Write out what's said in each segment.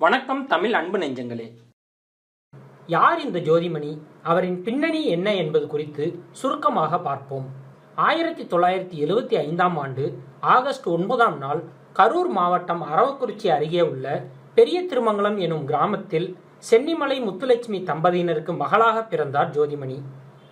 வணக்கம் தமிழ் அன்பு நெஞ்சங்களே. யார் இந்த ஜோதிமணி? அவரின் பின்னணி என்ன என்பது குறித்து சுருக்கமாக பார்ப்போம். ஆயிரத்தி தொள்ளாயிரத்தி எழுவத்தி ஐந்தாம் ஆண்டு ஆகஸ்ட் ஒன்பதாம் நாள் கரூர் மாவட்டம் அரவக்குறிச்சி அருகே உள்ள பெரிய திருமங்கலம் எனும் கிராமத்தில் சென்னிமலை முத்துலட்சுமி தம்பதியினருக்கு மகளாக பிறந்தார் ஜோதிமணி.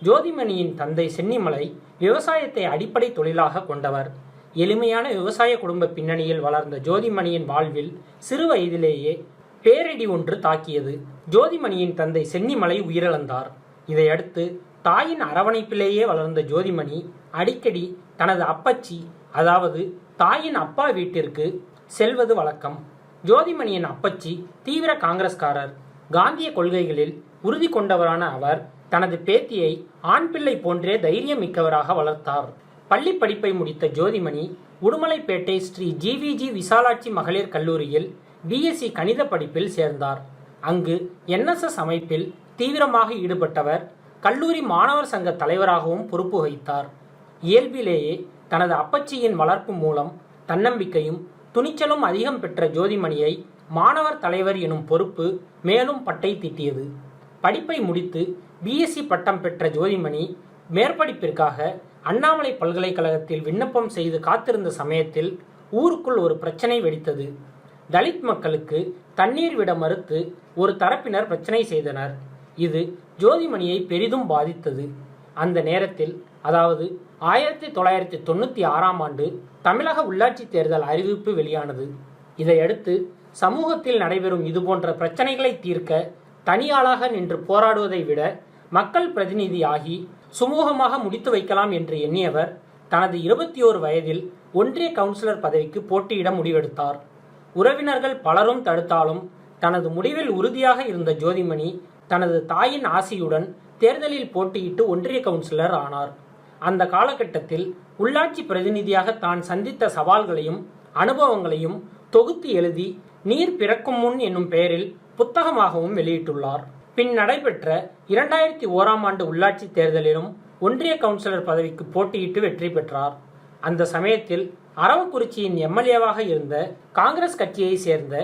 ஜோதிமணியின் தந்தை சென்னிமலை விவசாயத்தை அடிப்படை தொழிலாக கொண்டவர். எளிமையான விவசாய குடும்ப பின்னணியில் வளர்ந்த ஜோதிமணியின் வாழ்வில் சிறு வயதிலேயே பேரிடி ஒன்று தாக்கியது. ஜோதிமணியின் தந்தை சென்னிமலை உயிரிழந்தார். இதையடுத்து தாயின் அரவணைப்பிலேயே வளர்ந்த ஜோதிமணி அடிக்கடி தனது அப்பச்சி அதாவது தாயின் அப்பா வீட்டிற்கு செல்வது வழக்கம். ஜோதிமணியின் அப்பச்சி தீவிர காங்கிரஸ்காரர். காந்திய கொள்கைகளில் உறுதி கொண்டவரான அவர் தனது பேத்தியை ஆண் பிள்ளை போன்றே தைரியம் மிக்கவராக வளர்த்தார். பள்ளி படிப்பை முடித்த ஜோதிமணி உடுமலைப்பேட்டை ஸ்ரீ ஜிவிஜி விசாலாட்சி மகளிர் கல்லூரியில் பிஎஸ்சி கணித படிப்பில் சேர்ந்தார். அங்கு என்எஸ்எஸ் அமைப்பில் தீவிரமாக ஈடுபட்டவர் கல்லூரி மாணவர் சங்க தலைவராகவும் பொறுப்பு வகித்தார். இயல்பிலேயே தனது அப்பச்சியின் வளர்ப்பு மூலம் தன்னம்பிக்கையும் துணிச்சலும் அதிகம் பெற்ற ஜோதிமணியை மாணவர் தலைவர் எனும் பொறுப்பு மேலும் பட்டை தீட்டியது. படிப்பை முடித்து பிஎஸ்சி பட்டம் பெற்ற ஜோதிமணி மேற்படிப்பிற்காக அண்ணாமலை பல்கலைக்கழகத்தில் விண்ணப்பம் செய்து காத்திருந்த சமயத்தில் ஊருக்குள் ஒரு பிரச்சனை வெடித்தது. தலித் மக்களுக்கு தண்ணீர் விட மறுத்து ஒரு தரப்பினர் பிரச்சனை செய்தனர். இது ஜோதிமணியை பெரிதும் பாதித்தது. அந்த நேரத்தில் அதாவது ஆயிரத்தி தொள்ளாயிரத்தி தொண்ணூற்றி ஆறாம் ஆண்டு தமிழக உள்ளாட்சி தேர்தல் அறிவிப்பு வெளியானது. இதையடுத்து சமூகத்தில் நடைபெறும் இதுபோன்ற பிரச்சனைகளை தீர்க்க தனியாளாக நின்று போராடுவதை விட மக்கள் பிரதிநிதியாகி சுமூகமாக முடித்து வைக்கலாம் என்று எண்ணியவர் தனது இருபத்தி ஓரு வயதில் ஒன்றிய கவுன்சிலர் பதவிக்கு போட்டியிட முடிவெடுத்தார். உறவினர்கள் பலரும் தடுத்தாலும் தனது முடிவில் உறுதியாக இருந்த ஜோதிமணி தனது தாயின் ஆசியுடன் தேர்தலில் போட்டியிட்டு ஒன்றிய கவுன்சிலர் ஆனார். அந்த காலகட்டத்தில் உள்ளாட்சி பிரதிநிதியாக தான் சந்தித்த சவால்களையும் அனுபவங்களையும் தொகுத்து எழுதி நீர் பிறக்கும் முன் என்னும் பெயரில் புத்தகமாகவும் வெளியிட்டுள்ளார். பின் நடைபெற்ற இரண்டாயிரத்தி ஓராம் ஆண்டு உள்ளாட்சி தேர்தலிலும் ஒன்றிய கவுன்சிலர் பதவிக்கு போட்டியிட்டு வெற்றி பெற்றார். அந்த சமயத்தில் அரவக்குறிச்சியின் எம்எல்ஏவாக இருந்த காங்கிரஸ் கட்சியை சேர்ந்த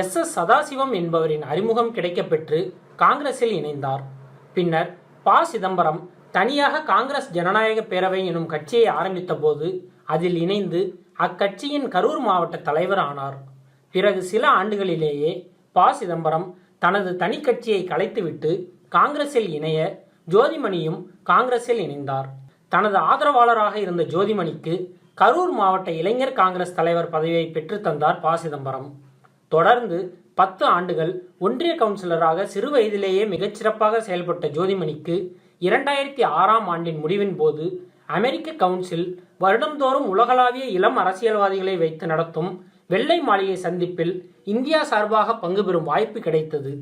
எஸ் எஸ் சதாசிவம் என்பவரின் அறிமுகம் கிடைக்கப்பெற்று காங்கிரஸில் இணைந்தார். பின்னர் ப. சிதம்பரம் தனியாக காங்கிரஸ் ஜனநாயக பேரவை எனும் கட்சியை ஆரம்பித்த போது அதில் இணைந்து அக்கட்சியின் கரூர் மாவட்ட தலைவர் ஆனார். பிறகு சில ஆண்டுகளிலேயே ப. சிதம்பரம் தனது தனி கட்சியை கலைத்துவிட்டு காங்கிரஸில் இணைய ஜோதிமணியும் காங்கிரஸில் இணைந்தார். தனது ஆதரவாளராக இருந்த ஜோதிமணிக்கு கரூர் மாவட்ட இளைஞர் காங்கிரஸ் தலைவர் பதவியை பெற்றுத்தந்தார் ப. சிதம்பரம். தொடர்ந்து பத்து ஆண்டுகள் ஒன்றிய கவுன்சிலராக சிறு வயதிலேயே மிகச்சிறப்பாக செயல்பட்ட ஜோதிமணிக்கு இரண்டாயிரத்தி ஆறாம் ஆண்டின் முடிவின் போது அமெரிக்க கவுன்சில் வருடந்தோறும் உலகளாவிய இளம் அரசியல்வாதிகளை வைத்து நடத்தும் வெள்ளை மாளிகை சந்திப்பில் இந்தியா சார்பாக பங்கு பெறும் வாய்ப்பு கிடைத்தது.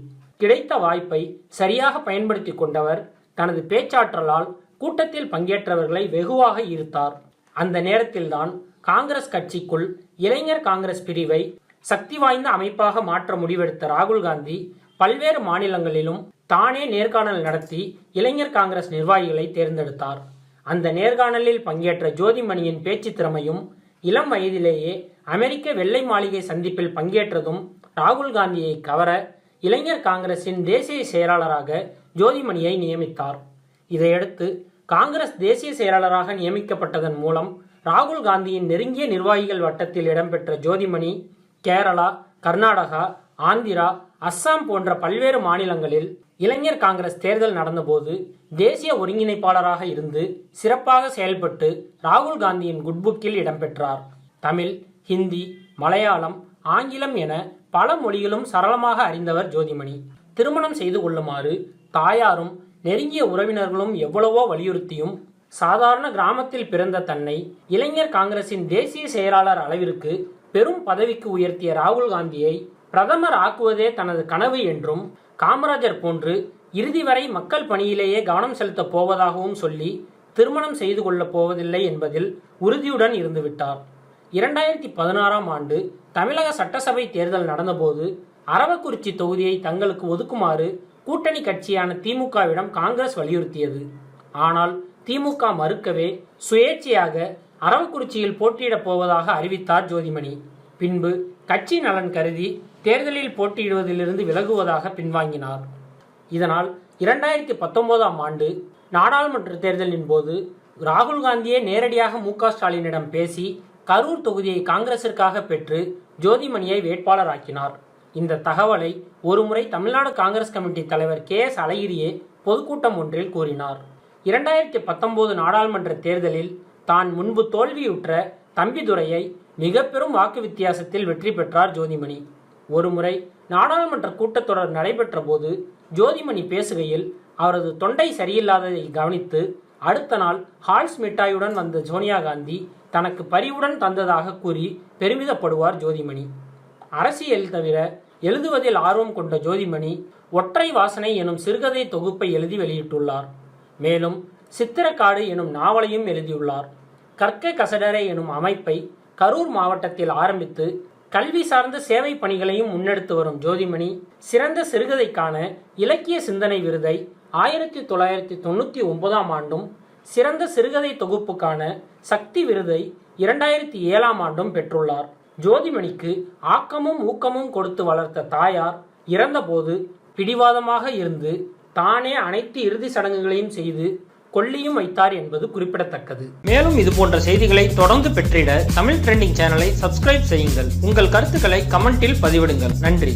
கிடைத்த வாய்ப்பை சரியாக பயன்படுத்தி கொண்டவர் தனது பேச்சாற்றலால் கூட்டத்தில் பங்கேற்றவர்களை வெகுவாக ஈர்த்தார். அந்த நேரத்தில்தான் காங்கிரஸ் கட்சிக்குள் இளைஞர் காங்கிரஸ் பிரிவை சக்தி வாய்ந்த அமைப்பாக மாற்ற முடிவெடுத்த ராகுல் காந்தி பல்வேறு மாநிலங்களிலும் தானே நேர்காணல் நடத்தி இளைஞர் காங்கிரஸ் நிர்வாகிகளை தேர்ந்தெடுத்தார். அந்த நேர்காணலில் பங்கேற்ற ஜோதிமணியின் பேச்சு திறமையும் இளம் வயதிலேயே அமெரிக்க வெள்ளை மாளிகை சந்திப்பில் பங்கேற்றதும் ராகுல் காந்தியை கவர இளைஞர் காங்கிரசின் தேசிய செயலாளராக ஜோதிமணியை நியமித்தார். இதையடுத்து காங்கிரஸ் தேசிய செயலாளராக நியமிக்கப்பட்டதன் மூலம் ராகுல் காந்தியின் நெருங்கிய நிர்வாகிகள் வட்டத்தில் இடம்பெற்ற ஜோதிமணி கேரளா கர்நாடகா ஆந்திரா அஸ்ஸாம் போன்ற பல்வேறு மாநிலங்களில் இளைஞர் காங்கிரஸ் தேர்தல் நடந்தபோது தேசிய ஒருங்கிணைப்பாளராக இருந்து சிறப்பாக செயல்பட்டு ராகுல் காந்தியின் குட்புக்கில் இடம்பெற்றார். தமிழ் ஹிந்தி மலையாளம் ஆங்கிலம் என பல மொழிகளும் சரளமாக அறிந்தவர் ஜோதிமணி. திருமணம் செய்து கொள்ளுமாறு தாயாரும் நெருங்கிய உறவினர்களும் எவ்வளவோ வலியுறுத்தியும் சாதாரண கிராமத்தில் பிறந்த தன்னை இளைஞர் காங்கிரசின் தேசிய செயலாளர் அளவிற்கு பெரும் பதவிக்கு உயர்த்திய ராகுல் காந்தியை பிரதமர் ஆக்குவதே தனது கனவு என்றும் காமராஜர் போன்று இறுதி வரை மக்கள் பணியிலேயே கவனம் செலுத்தப் போவதாகவும் சொல்லி திருமணம் செய்து கொள்ளப் போவதில்லை என்பதில் உறுதியுடன் இருந்துவிட்டார் இரண்டாயிரத்தி பதினாறாம் ஆண்டு தமிழக சட்டசபை தேர்தல் நடந்தபோது அரவக்குறிச்சி தொகுதியை தங்களுக்கு ஒதுக்குமாறு கூட்டணி கட்சியான திமுகவிடம் காங்கிரஸ் வலியுறுத்தியது. ஆனால் திமுக மறுக்கவே சுயேட்சையாக அரவக்குறிச்சியில் போட்டியிடப் போவதாக அறிவித்தார் ஜோதிமணி. பின்பு கட்சி நலன் கருதி தேர்தலில் போட்டியிடுவதிலிருந்து விலகுவதாக பின்வாங்கினார். இதனால் இரண்டாயிரத்தி பத்தொன்பதாம் ஆண்டு நாடாளுமன்ற தேர்தலின் போது ராகுல் காந்தியே நேரடியாக மு ஸ்டாலினிடம் பேசி கரூர் தொகுதியை காங்கிரசிற்காக பெற்று ஜோதிமணியை வேட்பாளராக்கினார். இந்த தகவலை ஒருமுறை தமிழ்நாடு காங்கிரஸ் கமிட்டி தலைவர் கே எஸ் அழகிரியே பொதுக்கூட்டம் ஒன்றில் கூறினார். இரண்டாயிரத்தி பத்தொன்பது நாடாளுமன்ற தேர்தலில் தான் முன்பு தோல்வியுற்ற தம்பிதுரையை மிக பெரும் வாக்கு வித்தியாசத்தில் வெற்றி பெற்றார் ஜோதிமணி. ஒருமுறை நாடாளுமன்ற கூட்டத்தொடர் நடைபெற்ற போது ஜோதிமணி பேசுகையில் அவரது தொண்டை சரியில்லாததை கவனித்து அடுத்த நாள் ஹால்ஸ் மிட்டாயுடன் வந்த சோனியா காந்தி தனக்கு பரிவுடன் தந்ததாக கூறி பெருமிதப்படுவார் ஜோதிமணி. அரசியல் தவிர எழுதுவதில் ஆர்வம் கொண்ட ஜோதிமணி ஒற்றை வாசனை எனும் சிறுகதை தொகுப்பை எழுதி வெளியிட்டுள்ளார். மேலும் சித்திரக்காடு எனும் நாவலையும் எழுதியுள்ளார். கற்க கசடரை எனும் அமைப்பை கரூர் மாவட்டத்தில் ஆரம்பித்து கல்வி சார்ந்த சேவை பணிகளையும் முன்னெடுத்து வரும் ஜோதிமணி சிறந்த சிறுகதைக்கான இலக்கிய சிந்தனை விருதை ஆயிரத்தி தொள்ளாயிரத்தி தொண்ணூற்றி ஒன்பதாம் ஆண்டும் சிறந்த சிறுகதை தொகுப்புக்கான சக்தி விருதை இரண்டாயிரத்தி ஏழாம் ஆண்டும் பெற்றுள்ளார். ஜோதிமணிக்கு ஆக்கமும் ஊக்கமும் கொடுத்து வளர்த்த தாயார் இறந்தபோது பிடிவாதமாக இருந்து தானே அனைத்து இறுதி சடங்குகளையும் செய்து கொல்லியும் வைத்தார் என்பது குறிப்பிடத்தக்கது. மேலும் இது போன்ற செய்திகளை தொடர்ந்து பெற்றிட தமிழ் ட்ரெண்டிங் சேனலை சப்ஸ்கிரைப் செய்யுங்கள். உங்கள் கருத்துக்களை கமெண்டில் பதிவிடுங்கள். நன்றி.